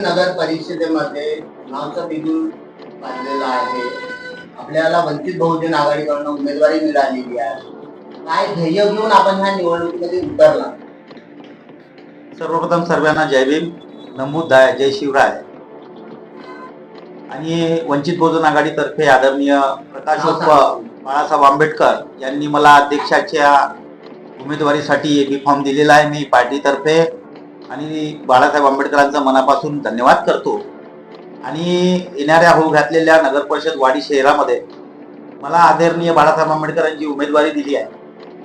नगर परिषदेमध्ये नावचा बिगुल बांधलेला आहे. आपल्याला वंचित बहुजन आघाडीकडून उमेदवारी मिळालेली आहे. काय ध्येय घेऊन आपण ह्या निवडणुकीमध्ये उतरला? सर्वप्रथम सर्वांना जय भीम. नमोदाय जय शिवराय. आणि वंचित बहुजन आघाडीतर्फे आदरणीय प्रकाश उर्फ बाळासाहेब आंबेडकर यांनी मला अध्यक्षाच्या उमेदवारीसाठी बी फॉर्म दिलेला आहे. मी पार्टीतर्फे आणि बाळासाहेब आंबेडकरांचा मनापासून धन्यवाद करतो. आणि येणाऱ्या होऊ घातलेल्या नगर परिषद वाडी शहरामध्ये मला आदरणीय बाळासाहेब आंबेडकरांची उमेदवारी दिली आहे.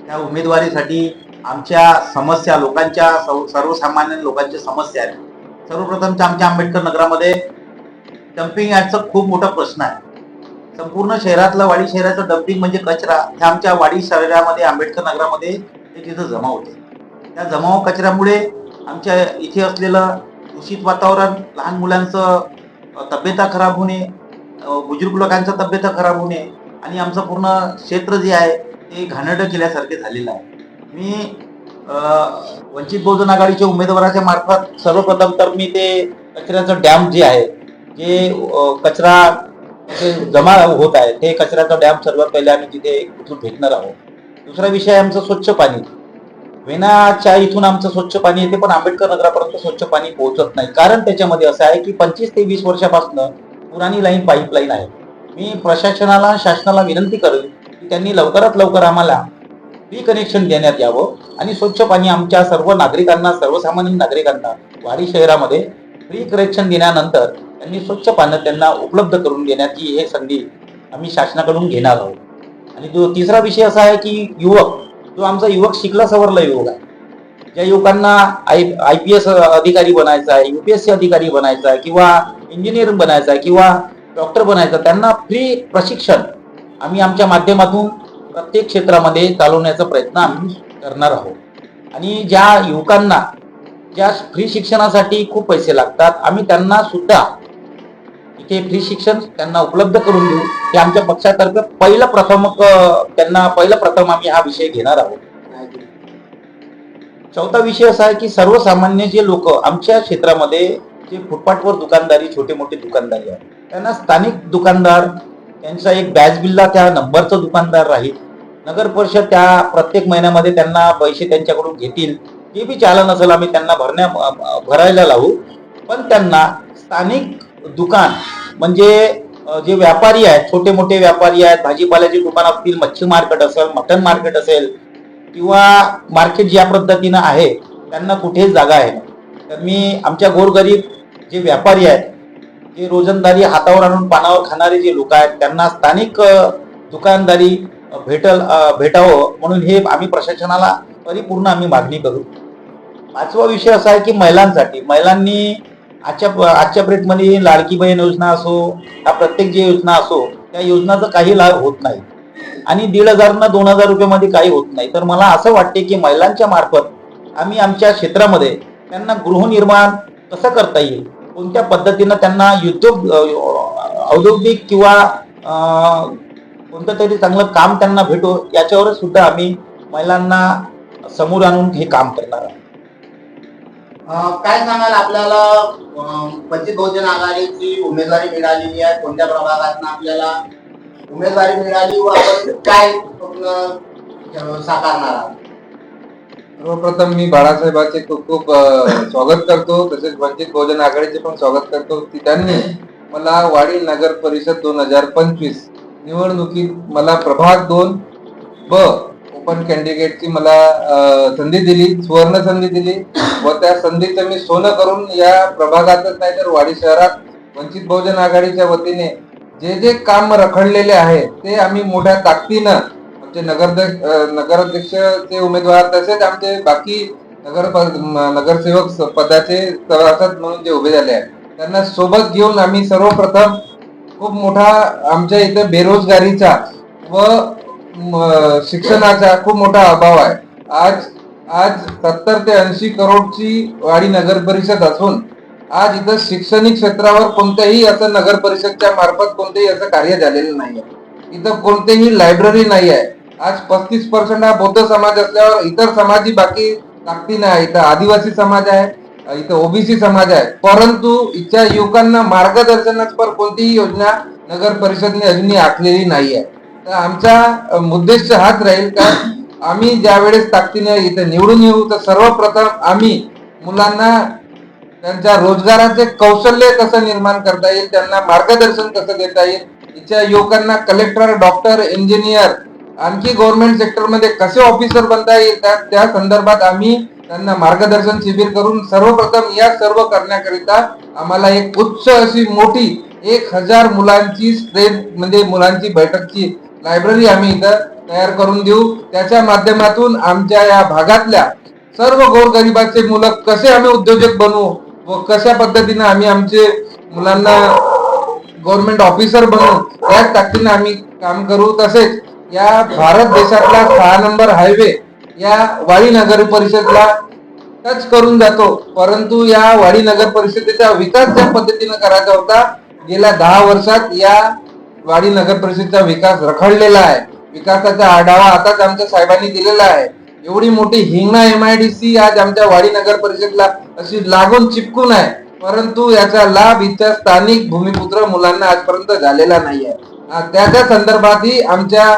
त्या उमेदवारीसाठी आमच्या समस्या लोकांच्या सर्व- सर्वसामान्य लोकांच्या समस्या आहेत. सर्वप्रथम आमच्या आंबेडकर नगरामध्ये डम्पिंग याचा खूप मोठा प्रश्न आहे. संपूर्ण शहरातलं वाडी शहराचं डम्पिंग म्हणजे कचरा हे आमच्या वाडी शहरामध्ये आंबेडकर नगरामध्ये ते तिथं जमा होते. त्या जमाव कचऱ्यामुळे आमच्या इथे असलेलं दूषित वातावरण लहान मुलांचं तब्येता खराब होणे बुजुर्ग लोकांचा तब्येता खराब होणे आणि आमचं पूर्ण क्षेत्र जे आहे ते घाणेरडं केल्यासारखे झालेलं आहे. मी वंचित बहुजन आघाडीच्या उमेदवाराच्या मार्फत सर्वप्रथम तर मी ते कचऱ्याचं डॅम जे आहे जे कचरा जमा होत आहे ते कचऱ्याचा डॅम सर्वात पहिले आम्ही तिथे कुठून भेटणार आहोत. दुसरा विषय आमचं स्वच्छ पाणी. वेणाच्या इथून आमचं स्वच्छ पाणी येते पण आंबेडकर नगरापर्यंत स्वच्छ पाणी पोहोचत नाही. कारण त्याच्यामध्ये असं आहे की पंचवीस ते वीस वर्षापासून पुराणी लाईन पाईपलाईन आहे. मी प्रशासनाला शासनाला विनंती करेन की त्यांनी लवकरात लवकर आम्हाला रिकनेक्शन कनेक्शन देण्यात यावं आणि स्वच्छ पाणी आमच्या सर्व नागरिकांना सर्वसामान्य नागरिकांना वारी शहरामध्ये फ्री कनेक्शन देण्यानंतर त्यांनी स्वच्छ पाणी त्यांना उपलब्ध करून देण्याची हे संधी आम्ही शासनाकडून घेणार आहोत. आणि जो तिसरा विषय असा आहे की युवक जो आमचा युवक शिकला सवरला युवक आहे ज्या युवकांना आय आय पी एस अधिकारी बनायचा आहे यू पी एस सी अधिकारी बनायचा आहे किंवा इंजिनियर बनायचा आहे किंवा डॉक्टर बनायचा त्यांना फ्री प्रशिक्षण आम्ही आमच्या माध्यमातून प्रत्येक क्षेत्रामध्ये चालवण्याचा प्रयत्न आम्ही करणार आहोत. आणि ज्या युवकांना ज्या फ्री शिक्षणासाठी खूप पैसे लागतात आम्ही त्यांना सुद्धा इथे फ्री शिक्षण त्यांना उपलब्ध करून देऊ. हे आमच्या पक्षातर्फे पहिलं प्रथम त्यांना पहिलं प्रथम आम्ही हा विषय घेणार आहोत. चौथा विषय असा आहे की सर्वसामान्य जे लोक आमच्या क्षेत्रामध्ये जे फुटपाथवर दुकानदारी छोटे मोठे दुकानदारी आहेत त्यांना स्थानिक दुकानदार त्यांचा एक बॅच बिल्ला त्या नंबरचा दुकानदार राहील. नगर परिषद त्या प्रत्येक महिन्यामध्ये त्यांना पैसे त्यांच्याकडून घेतील. ते बी चालन असेल आम्ही त्यांना भरण्या भरायला लावू. पण त्यांना स्थानिक दुकान म्हणजे जे व्यापारी आहेत छोटे मोठे व्यापारी आहेत भाजीपाल्याचे दुकान असतील मच्छी मार्केट असेल मटन मार्केट असेल किंवा मार्केट ज्या पद्धतीनं आहे त्यांना कुठेच जागा आहे तर मी आमच्या गोरगरीब जे व्यापारी आहेत जे रोजंदारी हातावर आणून पानावर खाणारे जे लोक आहेत त्यांना स्थानिक दुकानदारी भेटल भेटावं म्हणून हे आम्ही प्रशासनाला परिपूर्ण आम्ही मागणी करू. पाचवा विषय असा आहे की महिलांसाठी. महिलांनी आजच्या आजच्या ब्रेकमध्ये लाडकी बहीण योजना असो या प्रत्येक जी योजना असो त्या योजनाचा काही लाभ होत नाही. आणि दीड हजार ना दोन हजार रुपयामध्ये काही होत नाही. तर मला असं वाटते की महिलांच्या मार्फत आम्ही आमच्या क्षेत्रामध्ये त्यांना गृहनिर्माण कसं करता येईल? कोणत्या पद्धतीनं त्यांना उद्योग औद्योगिक किंवा कोणतं तरी चांगलं काम त्यांना भेटो याच्यावर सुद्धा आम्ही महिलांना समोर आणून हे काम करणार आहोत. काय सांगाल आपल्याला? वंचित बहुजन आघाडीची उमेदवारी मिळालेली आहे. कोणत्या प्रभागात आपल्याला उमेदवारी मिळाली व आपण काय साकारणार आहात? सर्वप्रथम मी बाळासाहेबांचे खूप खूप स्वागत करतो. तसेच वंचित बहुजन आघाडीचे पण स्वागत करतो. की त्यांनी मला वाडी नगर परिषद दोन हजार पंचवीस निवडणुकीत मला प्रभाग दोन ब ओपन कॅन्डिडेटची मला संधी दिली सुवर्ण संधी दिली. व त्या संधीचं मी सोनं करून या प्रभागातच नाही तर वाडी शहरात वंचित बहुजन आघाडीच्या वतीने जे जे काम रखडलेले आहे ते आम्ही मोठ्या ताकदीनं आमचे नगराध्यक्ष नगराध्यक्षचे उमेदवार तसेच आमचे बाकी नगर नगरसेवक पदाचे सभासद म्हणून जे उभे झाले आहेत त्यांना सोबत घेऊन आम्ही सर्वप्रथम खूप मोठा आमच्या इथं बेरोजगारीचा व शिक्षणाचा खूप मोठा अभाव आहे. आज आज सत्तर ते ऐंशी करोडची वाडी नगर परिषद असून आज इथं शैक्षणिक क्षेत्रावर कोणत्याही असं नगर परिषदच्या मार्फत कोणतेही असं कार्य झालेलं नाही आहे इथं कोणतेही लायब्ररी नाही आहे. आज पस्तीस पर्सेंट हा बौद्ध समाज असल्यावर इतर समाजी बाकी ताकदीने आहे. इथं आदिवासी समाज आहे इथं ओबीसी समाज आहे. परंतु इथच्या युवकांना मार्गदर्शनापर कोणतीही योजना नगर परिषदने अजूनही आखलेली नाही आहे तर आमचा मुद्देश उद्देश हाच राहील का आम्ही ज्या वेळेस ताकदीने इथं निवडून येऊ तर सर्वप्रथम आम्ही मुलांना त्यांच्या रोजगाराचे कौशल्य कसं निर्माण करता येईल त्यांना मार्गदर्शन कसं देता येईल इथल्या युवकांना कलेक्टर डॉक्टर इंजिनियर आणखी गव्हर्नमेंट सेक्टरमध्ये कसे ऑफिसर बनता येईल त्या त्या संदर्भात आम्ही त्यांना मार्गदर्शन शिबिर करून सर्वप्रथम या सर्व करण्याकरिता आम्हाला एक उच्च अशी मोठी एक हजार मुलांची स्ट्रेंथ म्हणजे मुलांची बैठकची लायब्ररी आम्ही इथं तयार करून देऊ. त्याच्या माध्यमातून आमच्या या भागातल्या सर्व गोरगरिबाचे मुलं कसे आम्ही उद्योजक बनवू व कशा पद्धतीने आम्ही आमचे मुलांना गव्हर्नमेंट ऑफिसर बनवू त्याच ताकदीने आम्ही काम करू. तसेच या भारत देशातला सहा नंबर हायवे या वाडी नगर परिषदला टच करून जातो. परंतु या वाडी नगर परिषदेचा विकास ज्या पद्धतीने करायचा होता गेल्या दहा वर्षात या वाडी नगर परिषदेचा विकास रखडलेला आहे. विकासाचा आढावा आताच आमच्या साहेबांनी दिलेला आहे. एवढी मोठी Hingna M I D C आज आमच्या वाडी नगर परिषदला अशी लागून चिपकून आहे. परंतु याचा लाभ इथच्या स्थानिक भूमिपुत्र मुलांना आजपर्यंत झालेला नाही आहे. त्याच्या संदर्भातही आमच्या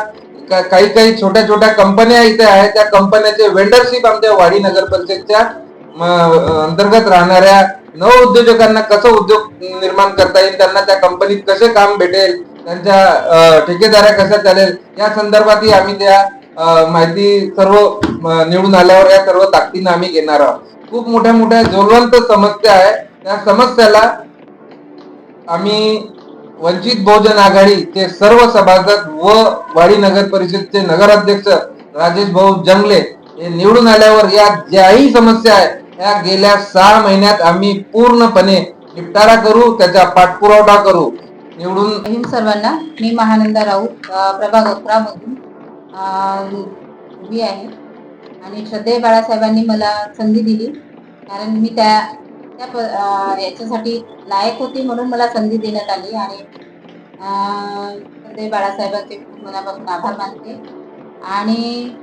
काही काही छोट्या छोट्या कंपन्या इथे आहेत. त्या कंपन्याचे वेंडरशिप आमच्या वाडी नगर परिषदच्या अंतर्गत राहणाऱ्या नव उद्योजकांना कसं उद्योग निर्माण करता येईल त्यांना त्या कंपनीत कसे काम भेटेल त्यांच्या ठेकेदाऱ्या कशा चालेल या संदर्भातही आम्ही त्या माहिती सर्व निवडून आल्यावर या सर्व ताकदीनं आम्ही घेणार आहोत. खूप मोठ्या मोठ्या ज्वलंत समस्या आहे. त्या समस्याला आम्ही वंचित बहुजन आघाडीचे सर्व सभासद व वाडी नगर परिषदचे नगराध्यक्ष राजेश भाऊ जंगले हे निवडून आल्यावर या ज्याही समस्या आहे त्या गेल्या सहा महिन्यात आम्ही पूर्णपणे निपटारा करू त्याचा पाठपुरावा करू. निवडून सर्वांना. मी महानंदा राऊत प्रभाग अकरा मधून उभी आहे. आणि श्रद्धेय बाळासाहेबांनी मला संधी दिली. कारण मी त्या त्या प याच्यासाठी लायक होती म्हणून मला संधी देण्यात आली. आणि अ, श्रद्धेय बाळासाहेबांचे मनापासून आभार मानते. आणि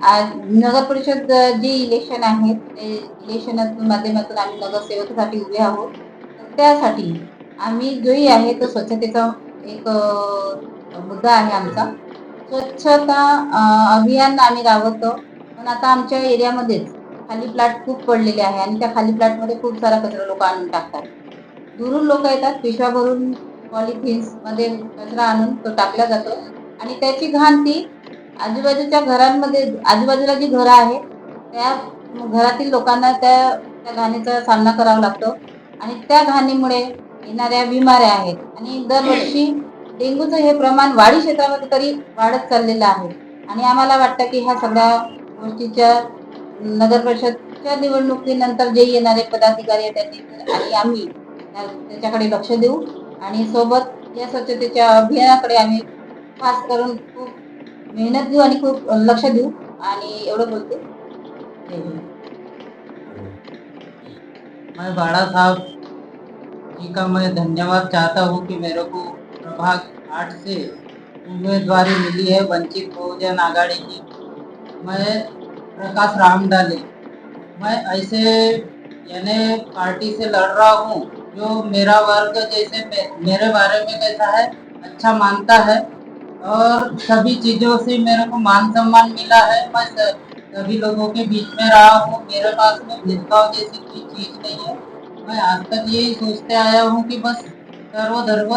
आज नगर परिषद जे इलेक्शन आहेत ते इलेक्शन माध्यमातून आम्ही नगरसेवकासाठी उभे आहोत. त्यासाठी आम्ही जोही आहे तो स्वच्छतेचा एक मुद्दा आहे आमचा. स्वच्छता अभियान आम्ही राबवतो. पण आता आमच्या एरियामध्येच खाली प्लॅट खूप पडलेले आहे आणि त्या खाली प्लॅटमध्ये खूप सारा कचरा लोक आणून टाकतात. दुरून लोक येतात पिशव्या भरून पॉलिथिन्समध्ये कचरा आणून तो टाकला जातो. आणि त्याची घाण ती आजूबाजूच्या घरांमध्ये आजूबाजूला जी घरं आहे त्या घरातील लोकांना त्या त्या घाणीचा सामना करावा लागतो. आणि त्या घाणीमुळे येणाऱ्या बिमाऱ्या आहेत. आणि दरवर्षी डेंग्यूचं हे प्रमाण वाढी क्षेत्रामध्ये तरी वाढत चाललेलं आहे. आणि आम्हाला वाटतं की ह्या सगळ्या गोष्टीच्या नगर परिषदच्या निवडणुकीनंतर जे येणारे पदाधिकारी आहेत त्यांनी आणि आम्ही त्याच्याकडे लक्ष देऊ. आणि सोबत या स्वच्छतेच्या अभियानाकडे आम्ही खास करून खूप मेहनत घेऊ आणि खूप लक्ष देऊ आणि एवढं बोलते. मैं बाड़ा साहब जी का मैं धन्यवाद चाहता हूँ कि मेरे को प्रभाग आठ से उम्मीदवारी मिली है, वंचित बहुजन आघाड़ी की। मैं प्रकाश राम डाले मैं ऐसे यानी पार्टी से लड़ रहा हूँ जो मेरा वर्ग जैसे मेरे बारे में कैसा है अच्छा मानता है और सभी चीज़ों से मेरे को मान सम्मान मिला है। मैं सभी लोगों के बीच में रहा हूँ। मेरे पास में भेदभाव जैसी कोई चीज़ नहीं है। मैं आज तक यही सोचते आया हूँ कि बस सर्वधर्म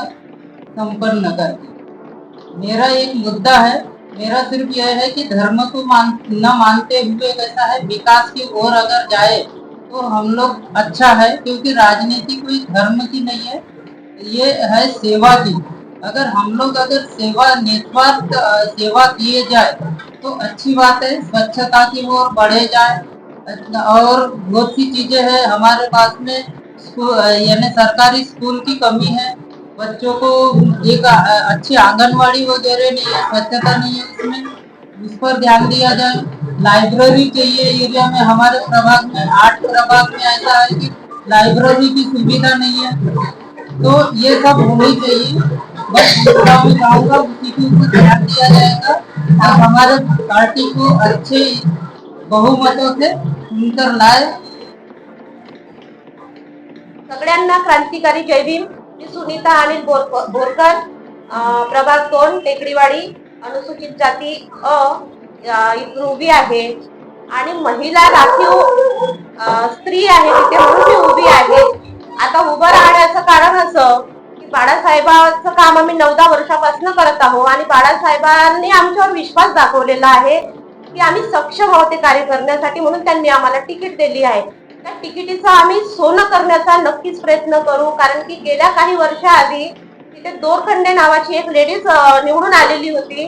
संपन्न कर मेरा एक मुद्दा है। मेरा सिर्फ़ यह है कि धर्म को मान, न मानते हुए कैसा है? विकास की ओर अगर जाए तो हम लोग अच्छा है, क्योंकि राजनीति कोई धर्म की नहीं है। ये है सेवा की। अगर हम लोग अगर सेवा निस्वार्थ सेवा किए जाए तो अच्छी बात है, स्वच्छता की ओर बढ़े जाए। और बहुत सी चीज़ें हैं हमारे पास में यानी सरकारी स्कूल की कमी है। बच्चों को एक अच्छी आंगनवाड़ी वगैरह नहीं है, स्वच्छता नहीं है उसमें। उस पर ध्यान दिया जाए। लाइब्रेरी चाहिए एरिया में, हमारे प्रभाग में, आठ प्रभाग में ऐसा है कि लाइब्रेरी की सुविधा नहीं है। तो ये सब होनी चाहिए। बस दूसरा मैं चाहूंगा उसी के जाएगा और हमारे पार्टी को अच्छे बहुमतों से चुनकर लाए सगळ्यांना क्रांतिकारी जय भीम. मी सुनीता अनिल बोर बोरकर अं, प्रभाग दोन टेकडीवाडी अनुसूचित जाती अ इथून उभी आहे. आणि महिला राखीव स्त्री आहे तिथे म्हणून मी उभी आहे. आता उभं राहण्याचं कारण असं बाळासाहेबांचं काम आम्ही नवदा वर्षापासून करत आहोत आणि बाळासाहेबांनी आमच्यावर विश्वास दाखवलेला आहे की आम्ही सक्षम आहोत ते कार्य करण्यासाठी म्हणून त्यांनी आम्हाला तिकीट दिली आहे. त्या तिकिटीचं आम्ही सोनं करण्याचा नक्कीच प्रयत्न करू कारण की गेल्या काही वर्षाआधी तिथे दोरखंडे नावाची एक लेडीज निवडून आलेली होती.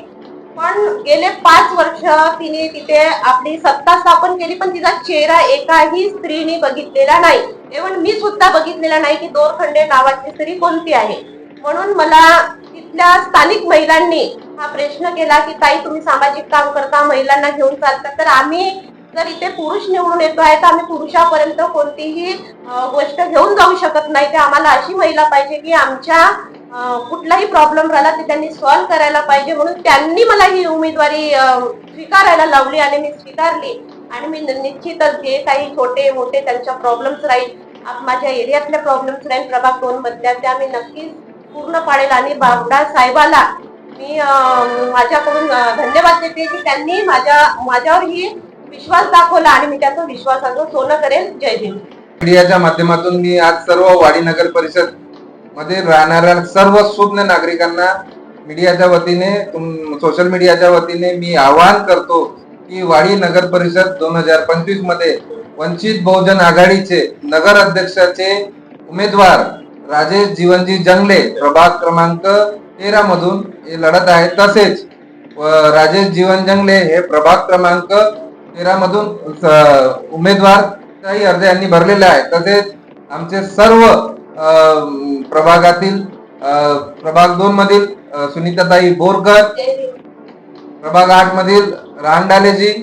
पण गेले पाच वर्ष तिने तिथे आपली सत्ता स्थापन केली पण तिचा चेहरा एकाही स्त्रीने बघितलेला नाही. इव्हन मी सुद्धा बघितलेला नाही की दोरखंडे नावाची स्त्री कोणती आहे. म्हणून मला तिथल्या स्थानिक महिलांनी हा प्रश्न केला की ताई तुम्ही सामाजिक काम करता महिलांना घेऊन चालता. तर आम्ही जर इथे पुरुष निवडून येतो आहे तर आम्ही पुरुषापर्यंत कोणतीही गोष्ट घेऊन जाऊ शकत नाही. ते आम्हाला अशी महिला पाहिजे की आमच्या कुठलाही प्रॉब्लेम राहिला ते त्यांनी सॉल्व्ह करायला पाहिजे. म्हणून त्यांनी मला ही उमेदवारी स्वीकारायला लावली आणि मी स्वीकारली. आणि मी निश्चितच जे काही छोटे मोठे त्यांच्या प्रॉब्लेम्स राहील माझ्या एरियातले प्रॉब्लेम्स राहील प्रभाग दोन मधल्या त्या मी नक्कीच पूर्ण पाडेल. आणि बाबडा साहेबाला मी माझ्याकडून धन्यवाद देते की त्यांनी माझ्या माझ्यावर ही विश्वास दाखवला आणि मी त्याचा विश्वासाचं सोनं करेल. जय भीम. मीडियाच्या माध्यमातून मी आज सर्व वाडी नगर परिषदमध्ये राहणाऱ्या सर्व सुज्ञ नागरिकांना मीडियाच्या वतीने सोशल मीडियाच्या वतीने मी आवाहन करतो की वाडी नगर परिषद दोन हजार पंचवीसमध्ये वंचित बहुजन आघाडीचे नगर अध्यक्षाचे उमेदवार राजेश जीवनजी जंगले प्रभाग क्रमांक तेरा मधून हे लढत आहेत तसेच राजेश जीवन जंगले हे प्रभाग क्रमांक तेरा मधून उमेदवार काही अर्ज यांनी भरलेले आहे तसेच आमचे सर्व प्रभागातील प्रभाग दोन मधील सुनीताताई बोरकर प्रभाग आठ मधील रानडालेजी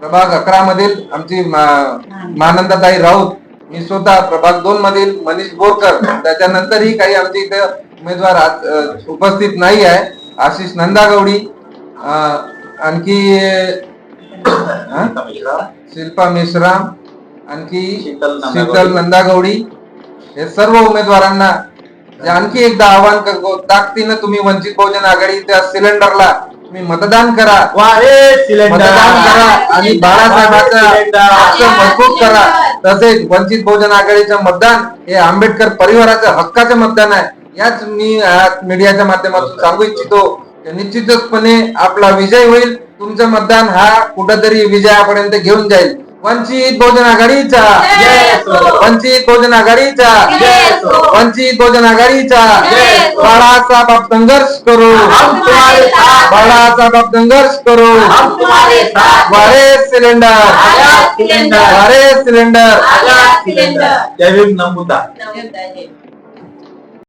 प्रभाग अकरा मधील आमची मा- मानंदाताई राऊत मी स्वतः प्रभाग दोन मधील मनीष बोरकर त्याच्यानंतरही काही आमचे इथे उमेदवार आज उपस्थित नाही आहे आशिष नंदागौडी अ, आणखी? शिल्पा मेश्राम आणखी शीतल नंदागौडी हे सर्व उमेदवारांना आणखी एकदा आवाहन ताकदीनं तुम्ही वंचित बहुजन आघाडी त्या सिलेंडरला तुम्ही मतदान करा. सिलेंडर. मतदान करा आणि बाळासाहेबांचा मजबूत करा. तसेच वंचित बहुजन आघाडीचं मतदान हे आंबेडकर परिवाराचं हक्काचं मतदान आहे. याच मी आज मीडियाच्या माध्यमातून सांगू इच्छितो की निश्चितचपणे आपला विजय होईल. तुमचं मतदान हा कुठंतरी विजयापर्यंत घेऊन जाईल. वंचित बहुजन आघाडीचा. वंचित बहुजन आघाडीचा. वंचित बहुजन आघाडीचा. बाळासाहेब आप संघर्ष करो हम तुम्हारे साथ. बाळासाहेब आप संघर्ष करो हम तुम्हारे साथ. वारे सिलेंडर आजाद सिलेंडर. जय भीम नमुदा.